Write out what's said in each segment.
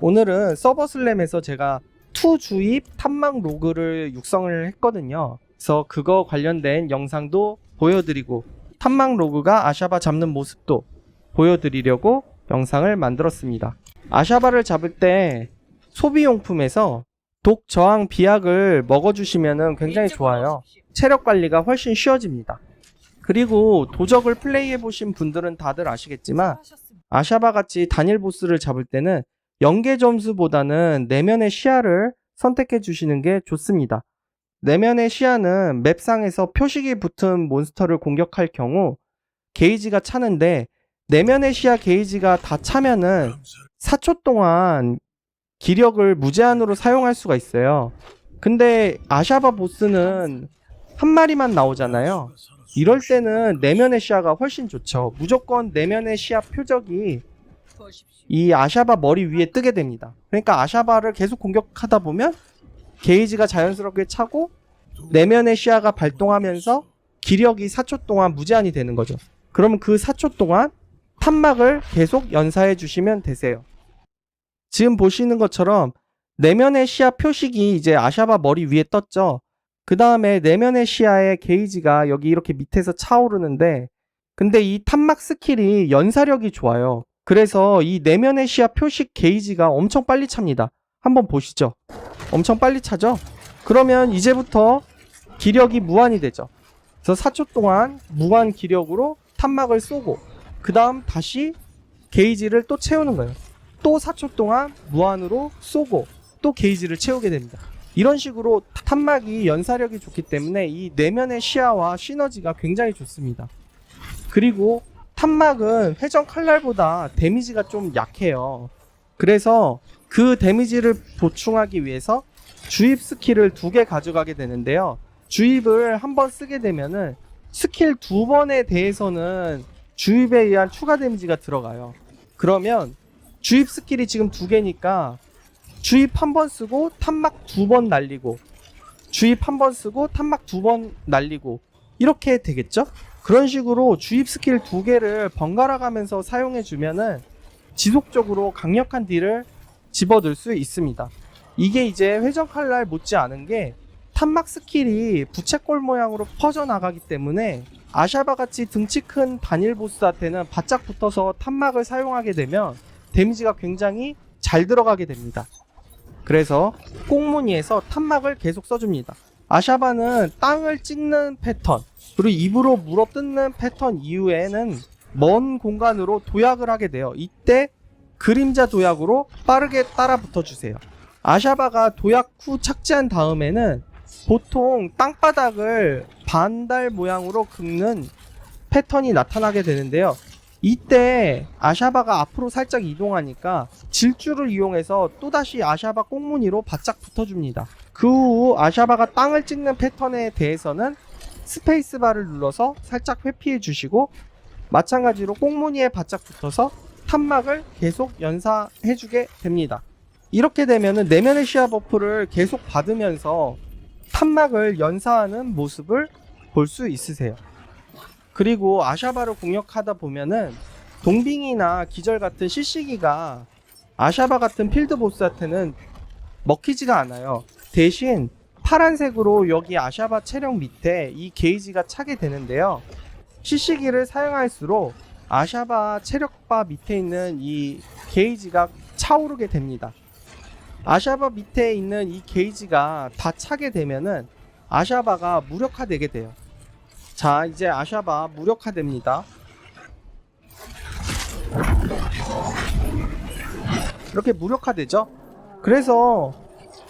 오늘은 서버 슬램에서 제가 투 주입 탐막 로그를 육성을 했거든요. 그래서 그거 관련된 영상도 보여드리고 탐막 로그가 아샤바 잡는 모습도 보여드리려고 영상을 만들었습니다. 아샤바를 잡을 때 소비용품에서 독 저항 비약을 먹어주시면 굉장히 좋아요. 체력 관리가 훨씬 쉬워집니다. 그리고 도적을 플레이해 보신 분들은 다들 아시겠지만 아샤바 같이 단일 보스를 잡을 때는 연계 점수보다는 내면의 시야를 선택해 주시는 게 좋습니다. 내면의 시야는 맵상에서 표식이 붙은 몬스터를 공격할 경우 게이지가 차는데 내면의 시야 게이지가 다 차면은 4초 동안 기력을 무제한으로 사용할 수가 있어요. 근데 아샤바 보스는 한 마리만 나오잖아요. 이럴 때는 내면의 시야가 훨씬 좋죠. 무조건 내면의 시야 표적이 이 아샤바 머리 위에 뜨게 됩니다. 그러니까 아샤바를 계속 공격하다 보면 게이지가 자연스럽게 차고 내면의 시야가 발동하면서 기력이 4초 동안 무제한이 되는 거죠. 그러면 그 4초 동안 탐막을 계속 연사해 주시면 되세요. 지금 보시는 것처럼 내면의 시야 표식이 이제 아샤바 머리 위에 떴죠. 그 다음에 내면의 시야의 게이지가 여기 이렇게 밑에서 차오르는데 근데 이 탐막 스킬이 연사력이 좋아요. 그래서 이 내면의 시야 표식 게이지가 엄청 빨리 찹니다. 한번 보시죠. 엄청 빨리 차죠? 그러면 이제부터 기력이 무한이 되죠. 그래서 4초 동안 무한 기력으로 탐막을 쏘고 그 다음 다시 게이지를 또 채우는 거예요. 또 4초 동안 무한으로 쏘고 또 게이지를 채우게 됩니다. 이런 식으로 탐막이 연사력이 좋기 때문에 이 내면의 시야와 시너지가 굉장히 좋습니다. 그리고 탐막은 회전 칼날보다 데미지가 좀 약해요. 그래서 그 데미지를 보충하기 위해서 주입 스킬을 두 개 가져가게 되는데요. 주입을 한 번 쓰게 되면은 스킬 두 번에 대해서는 주입에 의한 추가 데미지가 들어가요. 그러면 주입 스킬이 지금 두 개니까 주입 한 번 쓰고 탐막 두 번 날리고 주입 한 번 쓰고 탐막 두 번 날리고 이렇게 되겠죠? 그런 식으로 주입 스킬 두 개를 번갈아 가면서 사용해 주면은 지속적으로 강력한 딜을 집어넣을 수 있습니다. 이게 이제 회전 칼날 못지 않은 게 탐막 스킬이 부채꼴 모양으로 퍼져나가기 때문에 아샤바 같이 등치 큰 단일 보스한테는 바짝 붙어서 탐막을 사용하게 되면 데미지가 굉장히 잘 들어가게 됩니다. 그래서 꽁무니에서 탐막을 계속 써줍니다. 아샤바는 땅을 찍는 패턴, 그리고 입으로 물어 뜯는 패턴 이후에는 먼 공간으로 도약을 하게 돼요. 이때 그림자 도약으로 빠르게 따라 붙어주세요. 아샤바가 도약 후 착지한 다음에는 보통 땅바닥을 반달 모양으로 긁는 패턴이 나타나게 되는데요. 이때 아샤바가 앞으로 살짝 이동하니까 질주를 이용해서 또다시 아샤바 꽁무니로 바짝 붙어줍니다. 그 후 아샤바가 땅을 찍는 패턴에 대해서는 스페이스바를 눌러서 살짝 회피해 주시고 마찬가지로 꽁무니에 바짝 붙어서 탐막을 계속 연사해 주게 됩니다. 이렇게 되면은 내면의 시야 버프를 계속 받으면서 탐막을 연사하는 모습을 볼 수 있으세요. 그리고 아샤바를 공격하다 보면은 동빙이나 기절 같은 CC기가 아샤바 같은 필드 보스한테는 먹히지가 않아요. 대신 파란색으로 여기 아샤바 체력 밑에 이 게이지가 차게 되는데요. CC기를 사용할수록 아샤바 체력바 밑에 있는 이 게이지가 차오르게 됩니다. 아샤바 밑에 있는 이 게이지가 다 차게 되면은 아샤바가 무력화되게 돼요. 자, 이제 아샤바 무력화됩니다. 이렇게 무력화되죠? 그래서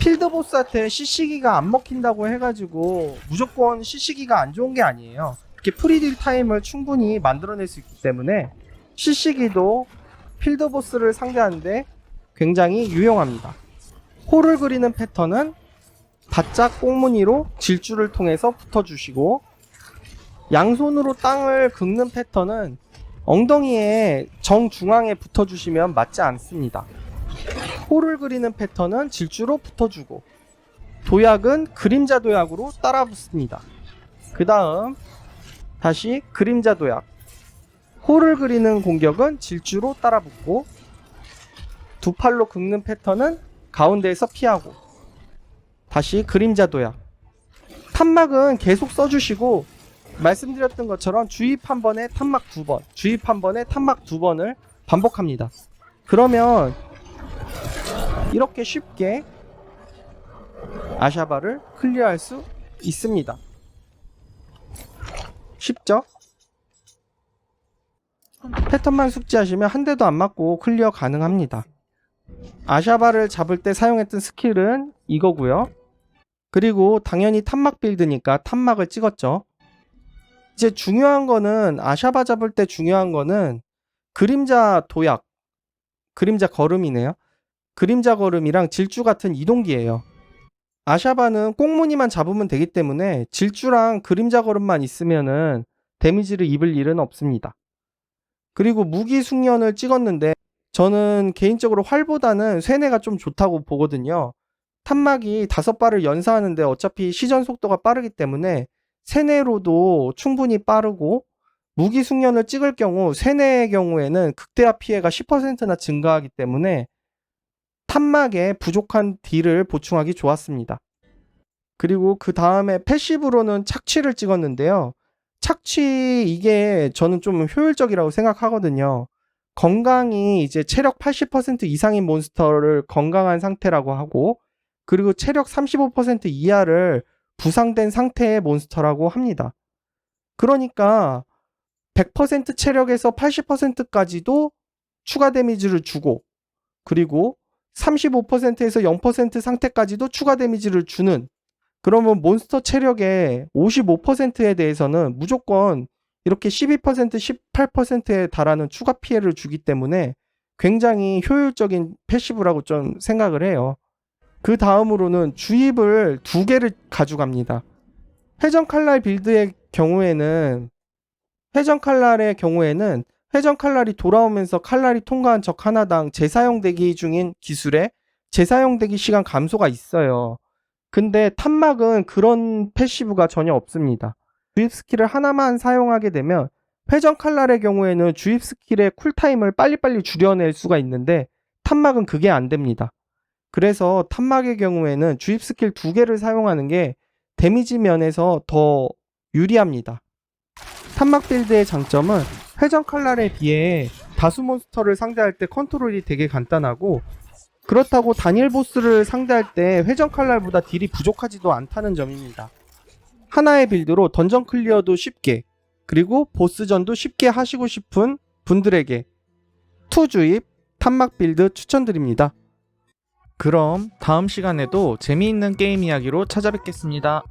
필드보스한테 CC기가 안 먹힌다고 해가지고 무조건 CC기가 안 좋은 게 아니에요. 이렇게 프리딜 타임을 충분히 만들어낼 수 있기 때문에 CC기도 필드보스를 상대하는데 굉장히 유용합니다. 홀을 그리는 패턴은 바짝 꽁무니로 질주를 통해서 붙어주시고 양손으로 땅을 긁는 패턴은 엉덩이에 정중앙에 붙어주시면 맞지 않습니다. 홀을 그리는 패턴은 질주로 붙어주고 도약은 그림자 도약으로 따라 붙습니다. 그 다음 다시 그림자 도약 홀을 그리는 공격은 질주로 따라 붙고 두 팔로 긁는 패턴은 가운데에서 피하고 다시 그림자 도약 탐막은 계속 써주시고 말씀드렸던 것처럼 주입 한 번에 탐막 두 번, 주입 한 번에 탐막 두 번을 반복합니다. 그러면 이렇게 쉽게 아샤바를 클리어할 수 있습니다. 쉽죠? 패턴만 숙지하시면 한 대도 안 맞고 클리어 가능합니다. 아샤바를 잡을 때 사용했던 스킬은 이거고요. 그리고 당연히 탐막 빌드니까 탐막을 찍었죠. 이제 중요한 거는 아샤바 잡을 때 중요한 거는 그림자 도약, 그림자 걸음이네요. 그림자 걸음이랑 질주 같은 이동기예요. 아샤바는 꽁무니만 잡으면 되기 때문에 질주랑 그림자 걸음만 있으면은 데미지를 입을 일은 없습니다. 그리고 무기 숙련을 찍었는데 저는 개인적으로 활보다는 쇠뇌가 좀 좋다고 보거든요. 탄막이 다섯 발을 연사하는데 어차피 시전 속도가 빠르기 때문에 세뇌로도 충분히 빠르고 무기 숙련을 찍을 경우 세뇌의 경우에는 극대화 피해가 10%나 증가하기 때문에 탄막에 부족한 딜을 보충하기 좋았습니다. 그리고 그 다음에 패시브로는 착취를 찍었는데요. 착취 이게 저는 좀 효율적이라고 생각하거든요. 건강이 이제 체력 80% 이상인 몬스터를 건강한 상태라고 하고 그리고 체력 35% 이하를 부상된 상태의 몬스터라고 합니다. 그러니까 100% 체력에서 80%까지도 추가 데미지를 주고 그리고 35%에서 0% 상태까지도 추가 데미지를 주는 그러면 몬스터 체력의 55%에 대해서는 무조건 이렇게 12% 18%에 달하는 추가 피해를 주기 때문에 굉장히 효율적인 패시브라고 좀 생각을 해요. 그 다음으로는 주입을 두 개를 가져갑니다. 회전 칼날 빌드의 경우에는 회전 칼날의 경우에는 회전 칼날이 돌아오면서 칼날이 통과한 적 하나당 재사용 대기 중인 기술에 재사용 대기 시간 감소가 있어요. 근데 탄막은 그런 패시브가 전혀 없습니다. 주입 스킬을 하나만 사용하게 되면 회전 칼날의 경우에는 주입 스킬의 쿨타임을 빨리빨리 줄여낼 수가 있는데 탄막은 그게 안 됩니다. 그래서 탄막의 경우에는 주입 스킬 두 개를 사용하는 게 데미지 면에서 더 유리합니다. 탄막 빌드의 장점은 회전 칼날에 비해 다수 몬스터를 상대할 때 컨트롤이 되게 간단하고 그렇다고 단일 보스를 상대할 때 회전 칼날보다 딜이 부족하지도 않다는 점입니다. 하나의 빌드로 던전 클리어도 쉽게 그리고 보스전도 쉽게 하시고 싶은 분들에게 투 주입 탄막 빌드 추천드립니다. 그럼 다음 시간에도 재미있는 게임 이야기로 찾아뵙겠습니다.